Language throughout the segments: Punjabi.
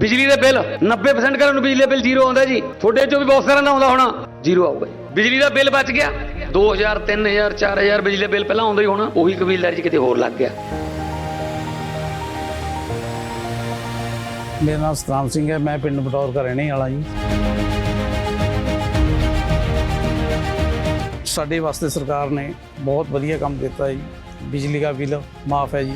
ਬਿਜਲੀ ਦੇ ਬਿੱਲ 90% ਘਰਾਂ ਨੂੰ ਬਿਜਲੀ ਦਾ ਬਿੱਲ ਜ਼ੀਰੋ ਆਉਂਦਾ ਜੀ। ਤੁਹਾਡੇ ਚੋਂ ਵੀ ਬਹੁਤ ਸਾਰਿਆਂ ਦਾ ਆਉਂਦਾ ਹੋਣਾ। ਜ਼ੀਰੋ ਆਊਗਾ ਬਿਜਲੀ ਦਾ ਬਿੱਲ ਬਚ ਗਿਆ। 2000 3000 4000 ਬਿਜਲੀ ਦਾ ਬਿੱਲ ਪਹਿਲਾਂ ਆਉਂਦਾ ਹੀ ਹੋਣਾ। ਉਹੀ ਕਬੀਲਦਾਰੀ 'ਚ ਕਿਤੇ ਹੋਰ ਲੱਗ ਗਿਆ। ਮੇਰਾ ਨਾਮ ਸਤਨਾਮ ਸਿੰਘ ਹੈ। ਮੈਂ ਪਿੰਡ ਬਟੌਰ ਦਾ ਰਹਿਣੇ ਵਾਲਾ ਜੀ। ਸਾਡੇ ਵਾਸਤੇ ਸਰਕਾਰ ਨੇ ਬਹੁਤ ਵਧੀਆ ਕੰਮ ਕੀਤਾ ਜੀ। ਬਿਜਲੀ ਦਾ ਬਿੱਲ ਮਾਫ ਹੈ ਜੀ।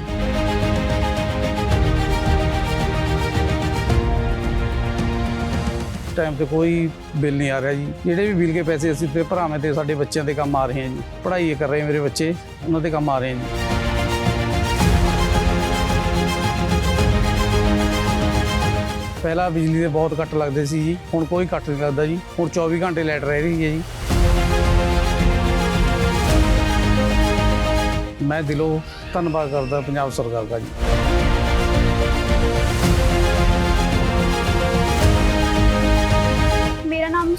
ਟਾਈਮ ਤੇ ਕੋਈ ਬਿੱਲ ਨਹੀਂ ਆ ਰਿਹਾ ਜੀ। ਜਿਹੜੇ ਵੀ ਬਿੱਲ ਕੇ ਪੈਸੇ ਅਸੀਂ ਤੇ ਭਰਾਵੇਂ ਤੇ ਸਾਡੇ ਬੱਚਿਆਂ ਦੇ ਕੰਮ ਆ ਰਹੇ ਹਨ ਜੀ। ਪੜ੍ਹਾਈ ਕਰ ਰਹੇ ਮੇਰੇ ਬੱਚੇ, ਉਹਨਾਂ ਦੇ ਕੰਮ ਆ ਰਹੇ ਨੇ ਪਹਿਲਾਂ ਬਿਜਲੀ ਦੇ ਬਹੁਤ ਕੱਟ ਲੱਗਦੇ ਸੀ ਜੀ, ਹੁਣ ਕੋਈ ਕੱਟ ਨਹੀਂ ਲੱਗਦਾ ਜੀ। ਹੁਣ 24 ਘੰਟੇ ਲਾਈਟ ਰਹਿ ਰਹੀ ਹੈ ਜੀ। ਮੈਂ ਦਿਲੋਂ ਧੰਨਵਾਦ ਕਰਦਾ ਪੰਜਾਬ ਸਰਕਾਰ ਦਾ ਜੀ।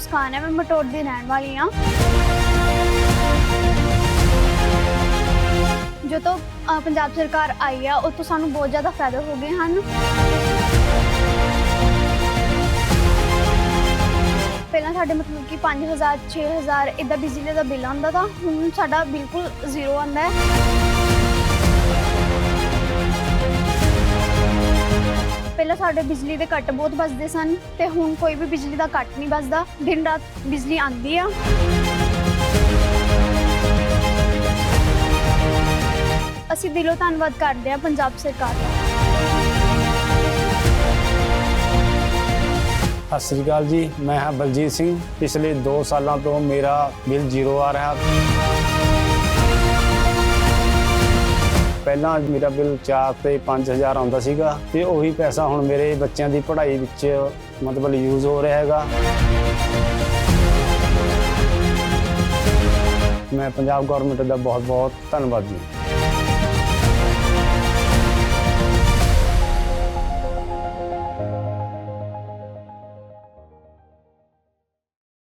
ਮੁਸਕਾਨ ਹੈ ਮੈਂ ਮਟੋੜ ਦੀ ਰਹਿਣ ਵਾਲੀ ਹਾਂ। ਜਦੋਂ ਅ, ਪੰਜਾਬ ਸਰਕਾਰ ਆਈ ਆ ਉਹ ਤੋਂ ਸਾਨੂੰ ਬਹੁਤ ਜ਼ਿਆਦਾ ਫਾਇਦੇ ਹੋ ਗਏ ਹਨ। ਪਹਿਲਾਂ ਸਾਡੇ ਮਤਲਬ ਕਿ 5000 6000 ਇਦਾਂ ਬਿਜਲੀ ਦਾ ਬਿੱਲ ਆਉਂਦਾ ਤਾਂ ਹੁਣ ਸਾਡਾ ਬਿਲਕੁਲ ਜ਼ੀਰੋ ਆਉਂਦਾ ਹੈ। ਸਾਡੇ ਬਿਜਲੀ ਦੇ ਕੱਟ ਬਹੁਤ ਵੱਜਦੇ ਸਨ ਤੇ ਹੁਣ ਕੋਈ ਵੀ ਬਿਜਲੀ ਦਾ ਕੱਟ ਨਹੀਂ ਵੱਜਦਾ, ਦਿਨ ਰਾਤ ਬਿਜਲੀ ਆਉਂਦੀ ਆ। ਅਸੀਂ ਦਿਲੋਂ ਧੰਨਵਾਦ ਕਰਦੇ ਹਾਂ ਪੰਜਾਬ ਸਰਕਾਰ ਦਾ। ਸਤਿ ਸ੍ਰੀ ਅਕਾਲ ਜੀ, ਮੈਂ ਹਾਂ ਬਲਜੀਤ ਸਿੰਘ। ਪਿਛਲੇ 2 ਸਾਲਾਂ ਤੋਂ ਮੇਰਾ ਬਿੱਲ ਜ਼ੀਰੋ ਆ ਰਿਹਾ। ਪਹਿਲਾਂ ਮੇਰਾ ਬਿੱਲ 4 ਤੇ 5000 ਆਉਂਦਾ ਸੀਗਾ ਤੇ ਉਹੀ ਪੈਸਾ ਹੁਣ ਮੇਰੇ ਬੱਚਿਆਂ ਦੀ ਪੜ੍ਹਾਈ ਵਿੱਚ ਮਤਲਬ ਯੂਜ਼ ਹੋ ਰਿਹਾ ਹੈਗਾ। ਮੈਂ ਪੰਜਾਬ ਗਵਰਨਮੈਂਟ ਦਾ ਬਹੁਤ ਬਹੁਤ ਧੰਨਵਾਦੀ ਹਾਂ।